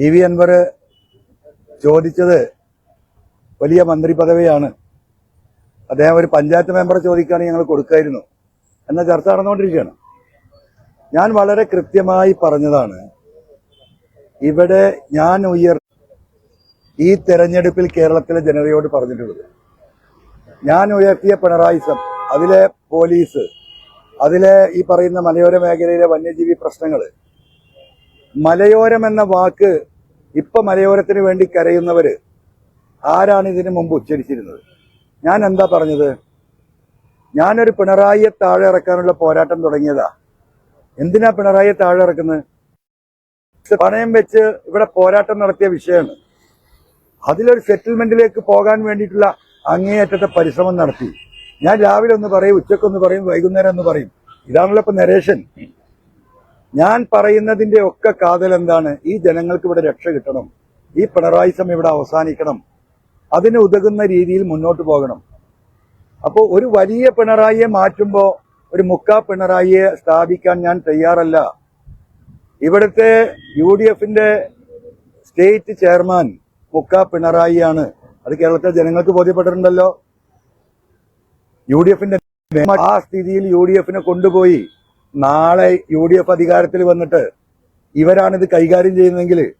P V Anwar ചോദിച്ചത് വലിയ മന്ത്രി പദവിയാണ് അദ്ദേഹം ഒരു പഞ്ചായത്ത് മെമ്പറെ ചോദിക്കുകയാണെങ്കിൽ ഞങ്ങൾ കൊടുക്കായിരുന്നു. എന്ന ചർച്ച നടന്നുകൊണ്ടിരിക്കുകയാണ്. ഞാൻ വളരെ കൃത്യമായി പറഞ്ഞതാണ് ഇവിടെ ഞാൻ ഉയർ ഈ തെരഞ്ഞെടുപ്പിൽ കേരളത്തിലെ ജനതയോട് പറഞ്ഞിട്ടുള്ളത്. ഞാൻ ഉയർത്തിയ പിണറായി സം അതിലെ പോലീസ് അതിലെ ഈ പറയുന്ന മലയോര മേഖലയിലെ വന്യജീവി പ്രശ്നങ്ങൾ മലയോരം എന്ന വാക്ക് ഇപ്പൊ മലയോരത്തിന് വേണ്ടി കരയുന്നവര് ആരാണ് ഇതിനു മുമ്പ് ഉച്ചരിച്ചിരുന്നത്? ഞാൻ എന്താ പറഞ്ഞത്? ഞാനൊരു പിണറായിയെ താഴെ ഇറക്കാനുള്ള പോരാട്ടം തുടങ്ങിയതാ. എന്തിനാ പിണറായിയെ താഴെ ഇറക്കുന്നത് പണയം വെച്ച് ഇവിടെ പോരാട്ടം നടത്തിയ വിഷയമാണ്. അതിലൊരു സെറ്റിൽമെന്റിലേക്ക് പോകാൻ വേണ്ടിയിട്ടുള്ള അങ്ങേയറ്റത്തെ പരിശ്രമം നടത്തി. ഞാൻ രാവിലെ ഒന്ന് പറയും ഉച്ചക്കൊന്ന് പറയും വൈകുന്നേരം ഒന്ന് പറയും. ഇതാണല്ലോ ഇപ്പൊ നരേഷൻ ഞാൻ പറയുന്നതിന്റെ ഒക്കെ കാതൽ എന്താണ്? ഈ ജനങ്ങൾക്ക് ഇവിടെ രക്ഷ കിട്ടണം. ഈ പിണറായിസം ഇവിടെ അവസാനിക്കണം. അതിന് ഉതകുന്ന രീതിയിൽ മുന്നോട്ട് പോകണം. അപ്പോൾ ഒരു വലിയ പിണറായിയെ മാറ്റുമ്പോൾ ഒരു മുക്കാ പിണറായിയെ സ്ഥാപിക്കാൻ ഞാൻ തയ്യാറല്ല. ഇവിടുത്തെ യു ഡി എഫിന്റെ സ്റ്റേറ്റ് ചെയർമാൻ മുക്ക പിണറായിയാണ്. അത് കേരളത്തിലെ ജനങ്ങൾക്ക് ബോധ്യപ്പെട്ടിട്ടുണ്ടല്ലോ. യു ഡി എഫിന്റെ ആ സ്ഥിതിയിൽ യു ഡി എഫിനെ കൊണ്ടുപോയി നാളെ യു ഡി എഫ് അധികാരത്തിൽ വന്നിട്ട് ഇവരാണിത് കൈകാര്യം ചെയ്യുന്നതെങ്കിൽ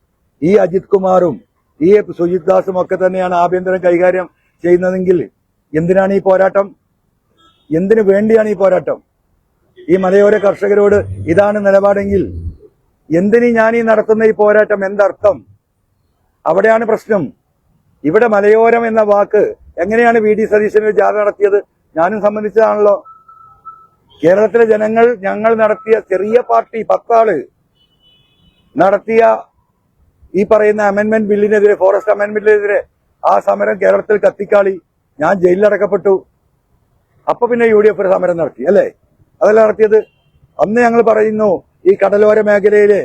ഈ അജിത് കുമാറും ഈ സുജിത് ദാസും ഒക്കെ തന്നെയാണ് ആഭ്യന്തരം കൈകാര്യം ചെയ്യുന്നതെങ്കിൽ എന്തിനാണ് ഈ പോരാട്ടം? എന്തിനു വേണ്ടിയാണ് ഈ പോരാട്ടം? ഈ മലയോര കർഷകരോട് ഇതാണ് നിലപാടെങ്കിൽ എന്തിനു ഞാൻ ഈ നടത്തുന്ന ഈ പോരാട്ടം എന്തർത്ഥം? അവിടെയാണ് പ്രശ്നം. ഇവിടെ മലയോരം എന്ന വാക്ക് എങ്ങനെയാണ് വി ഡി സതീശൻ ജാഥ നടത്തിയത്? ഞാനും സംബന്ധിച്ചതാണല്ലോ. കേരളത്തിലെ ജനങ്ങൾ ഞങ്ങൾ നടത്തിയ ചെറിയ പാർട്ടി പത്താൾ നടത്തിയ ഈ പറയുന്ന അമെന്റ്മെന്റ് ബില്ലിനെതിരെ ഫോറസ്റ്റ് അമെന്റ്മെന്റിനെതിരെ ആ സമരം കേരളത്തിൽ കത്തിക്കാളി. ഞാൻ ജയിലിലടക്കപ്പെട്ടു അപ്പൊ പിന്നെ യു ഡി എഫ് ഒരു സമരം നടത്തി അല്ലേ? അതല്ല നടത്തിയത്. അന്ന് ഞങ്ങൾ പറയുന്നു ഈ കടലോര മേഖലയിലെ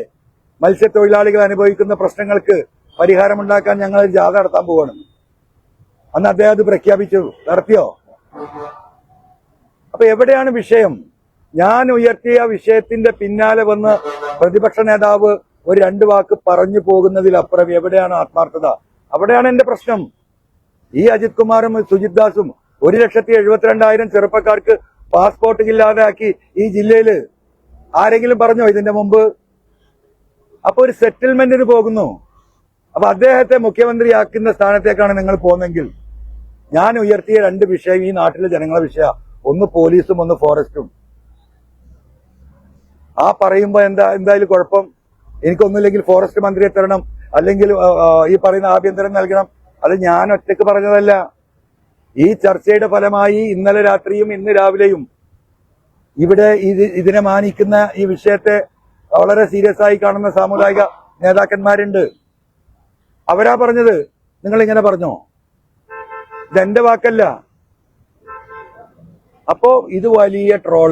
മത്സ്യത്തൊഴിലാളികൾ അനുഭവിക്കുന്ന പ്രശ്നങ്ങൾക്ക് പരിഹാരമുണ്ടാക്കാൻ ഞങ്ങൾ ജാഥ നടത്താൻ പോവാണ്. അന്ന് അദ്ദേഹം അത് പ്രഖ്യാപിച്ചു. നടത്തിയോ? അപ്പൊ എവിടെയാണ് വിഷയം? ഞാൻ ഉയർത്തിയ വിഷയത്തിന്റെ പിന്നാലെ വന്ന് പ്രതിപക്ഷ നേതാവ് ഒരു രണ്ട് വാക്ക് പറഞ്ഞു പോകുന്നതിലപ്പുറം എവിടെയാണ് ആത്മാർത്ഥത? അവിടെയാണ് എന്റെ പ്രശ്നം. ഈ അജിത് കുമാറും സുജിത് ദാസും ഒരു ലക്ഷത്തി എഴുപത്തിരണ്ടായിരം ചെറുപ്പക്കാർക്ക് പാസ്പോർട്ട് ഇല്ലാതാക്കി ഈ ജില്ലയിൽ ആരെങ്കിലും പറഞ്ഞോ ഇതിന്റെ മുമ്പ്? അപ്പൊ ഒരു സെറ്റിൽമെന്റിന് പോകുന്നു. അപ്പൊ അദ്ദേഹത്തെ മുഖ്യമന്ത്രിയാക്കുന്ന സ്ഥാനത്തേക്കാണ് നിങ്ങൾ പോകുന്നെങ്കിൽ. ഞാൻ ഉയർത്തിയ രണ്ട് വിഷയം ഈ നാട്ടിലെ ജനങ്ങളെ വിഷയ ഒന്ന് പോലീസും ഒന്ന് ഫോറസ്റ്റും. ആ പറയുമ്പോ എന്താ എന്തായാലും കുഴപ്പം? എനിക്കൊന്നുമില്ലെങ്കിൽ ഫോറസ്റ്റ് മന്ത്രിയെ തരണം. അല്ലെങ്കിൽ ഈ പറയുന്ന ആഭ്യന്തരം നൽകണം. അത് ഞാൻ ഒറ്റയ്ക്ക് പറഞ്ഞതല്ല. ഈ ചർച്ചയുടെ ഫലമായി ഇന്നലെ രാത്രിയും ഇന്ന് രാവിലെയും ഇവിടെ ഇത് ഇതിനെ മാനിക്കുന്ന ഈ വിഷയത്തെ വളരെ സീരിയസ് ആയി കാണുന്ന സാമുദായിക നേതാക്കന്മാരുണ്ട്. അവരാ പറഞ്ഞത്. നിങ്ങൾ ഇങ്ങനെ പറഞ്ഞോ? ഇതെന്റെ വാക്കല്ല. അപ്പോ ഇത് വലിയ ട്രോൾ.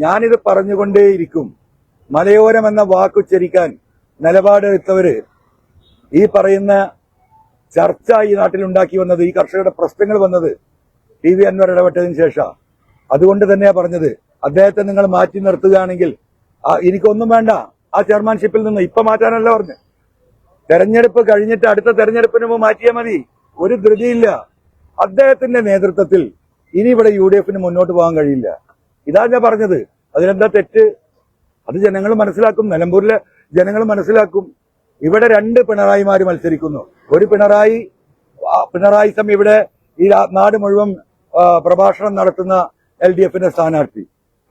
ഞാനിത് പറഞ്ഞുകൊണ്ടേയിരിക്കും. മലയോരം എന്ന വാക്കുച്ചരിക്കാൻ നിലപാടെടുത്തവര് ഈ പറയുന്ന ചർച്ച ഈ നാട്ടിൽ ഉണ്ടാക്കി വന്നത് ഈ കർഷകരുടെ പ്രശ്നങ്ങൾ വന്നത് ടി വി അൻവർ ഇടപെട്ടതിന് ശേഷം. അതുകൊണ്ട് തന്നെയാ പറഞ്ഞത്. അദ്ദേഹത്തെ നിങ്ങൾ മാറ്റി നിർത്തുകയാണെങ്കിൽ എനിക്കൊന്നും വേണ്ട. ആ ചെയർമാൻഷിപ്പിൽ നിന്ന് ഇപ്പൊ മാറ്റാനല്ല പറഞ്ഞു. തെരഞ്ഞെടുപ്പ് കഴിഞ്ഞിട്ട് അടുത്ത തെരഞ്ഞെടുപ്പിന് മുമ്പ് മാറ്റിയാൽ മതി. ഒരു ധൃതിയില്ല. അദ്ദേഹത്തിന്റെ നേതൃത്വത്തിൽ ഇനി ഇവിടെ യു ഡി എഫിന് മുന്നോട്ട് പോകാൻ കഴിയില്ല. ഇതാ ഞാൻ പറഞ്ഞത്. അതിനെന്താ തെറ്റ്? അത് ജനങ്ങൾ മനസ്സിലാക്കും. നിലമ്പൂരിലെ ജനങ്ങൾ മനസ്സിലാക്കും. ഇവിടെ രണ്ട് പിണറായിമാര് മത്സരിക്കുന്നു. ഒരു പിണറായി പിണറായി സമയം ഇവിടെ ഈ നാട് മുഴുവൻ പ്രഭാഷണം നടത്തുന്ന എൽ ഡി എഫിന്റെ സ്ഥാനാർത്ഥി.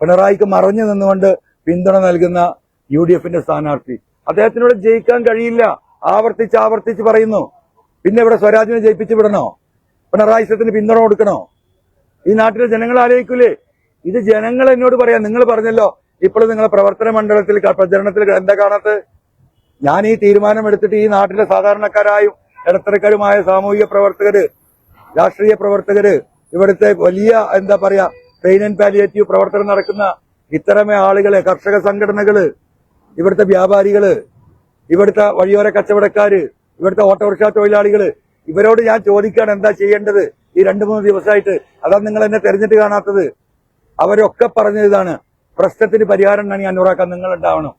പിണറായിക്ക് മറഞ്ഞു നിന്നുകൊണ്ട് പിന്തുണ നൽകുന്ന യു ഡി എഫിന്റെ സ്ഥാനാർത്ഥി. അദ്ദേഹത്തിനോട് ജയിക്കാൻ കഴിയില്ല. ആവർത്തിച്ച് ആവർത്തിച്ച് പറയുന്നു. പിന്നെ ഇവിടെ സ്വരാജിനെ ജയിപ്പിച്ചു വിടണോ? പിണറായി സത്തിന് പിന്തുണ കൊടുക്കണോ? ഈ നാട്ടിലെ ജനങ്ങൾ ആലോചിക്കൂലേ? ഇത് ജനങ്ങൾ എന്നോട് പറയാം. നിങ്ങൾ പറഞ്ഞല്ലോ ഇപ്പോൾ നിങ്ങളെ പ്രവർത്തന മണ്ഡലത്തിൽ പ്രചരണത്തിൽ എന്താ കാണാത്ത? ഞാൻ ഈ തീരുമാനം എടുത്തിട്ട് ഈ നാട്ടിലെ സാധാരണക്കാരായും ഇടത്തരക്കാരുമായ സാമൂഹിക പ്രവർത്തകര് രാഷ്ട്രീയ പ്രവർത്തകര് ഇവിടുത്തെ വലിയ എന്താ പറയാ പെയിൻ ആൻഡ് പാലിയേറ്റീവ് പ്രവർത്തനം നടക്കുന്ന ഇത്തരമേ ആളുകളെ കർഷക സംഘടനകൾ ഇവിടുത്തെ വ്യാപാരികൾ ഇവിടുത്തെ വഴിയോര കച്ചവടക്കാര് ഇവിടുത്തെ ഓട്ടോറിക്ഷ തൊഴിലാളികൾ ഇവരോട് ഞാൻ ചോദിക്കാൻ എന്താ ചെയ്യേണ്ടത്? ഈ രണ്ടു മൂന്ന് ദിവസമായിട്ട്. അതാ നിങ്ങൾ എന്നെ തെരഞ്ഞിട്ട് കാണാത്തത്. അവരൊക്കെ പറഞ്ഞത് ഇതാണ്. പ്രശ്നത്തിന് പരിഹാരം ഉണ്ടെങ്കിൽ അന്നുറാക്കാൻ നിങ്ങൾ ഉണ്ടാവണം.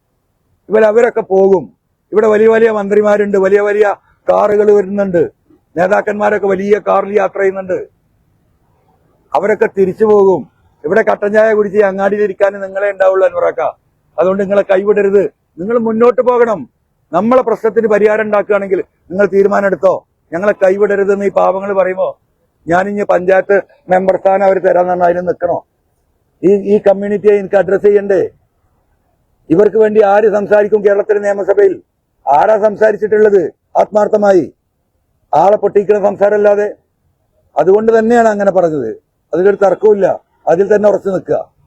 ഇവർ അവരൊക്കെ പോകും. ഇവിടെ വലിയ വലിയ മന്ത്രിമാരുണ്ട്. വലിയ വലിയ കാറുകൾ വരുന്നുണ്ട്. നേതാക്കന്മാരൊക്കെ വലിയ കാറിൽ യാത്ര ചെയ്യുന്നുണ്ട്. അവരൊക്കെ തിരിച്ചു പോകും. ഇവിടെ കട്ടഞ്ചായ ചായ കുടിച്ച് അങ്ങാടിയിലിരിക്കാൻ നിങ്ങളെ ഉണ്ടാവുള്ളൂ അനുറാക്ക അതുകൊണ്ട് നിങ്ങളെ കൈവിടരുത്. നിങ്ങൾ മുന്നോട്ട് പോകണം. നമ്മളെ പ്രശ്നത്തിന് പരിഹാരം ഉണ്ടാക്കുകയാണെങ്കിൽ നിങ്ങൾ തീരുമാനം എടുത്തോ? ഞങ്ങളെ കൈവിടരുതെന്ന് ഈ പാവങ്ങൾ പറയുമ്പോ ഞാനിഞ്ഞ് പഞ്ചായത്ത് മെമ്പർ സ്ഥാനം അവർ തരാന്ന് പറഞ്ഞാൽ അതിന് നിൽക്കണോ ഈ ഈ കമ്മ്യൂണിറ്റിയെ എനിക്ക് അഡ്രസ് ചെയ്യണ്ടേ? ഇവർക്ക് വേണ്ടി ആര് സംസാരിക്കും കേരളത്തിലെ നിയമസഭയിൽ? ആരാ സംസാരിച്ചിട്ടുള്ളത്? ആത്മാർത്ഥമായി. ആളെ പൊട്ടിക്കുന്ന സംസാരമല്ലാതെ. അതുകൊണ്ട് തന്നെയാണ് അങ്ങനെ പറഞ്ഞത്. അതിലൊരു തർക്കമില്ല അതിൽ തന്നെ ഉറച്ചു നിൽക്കുക.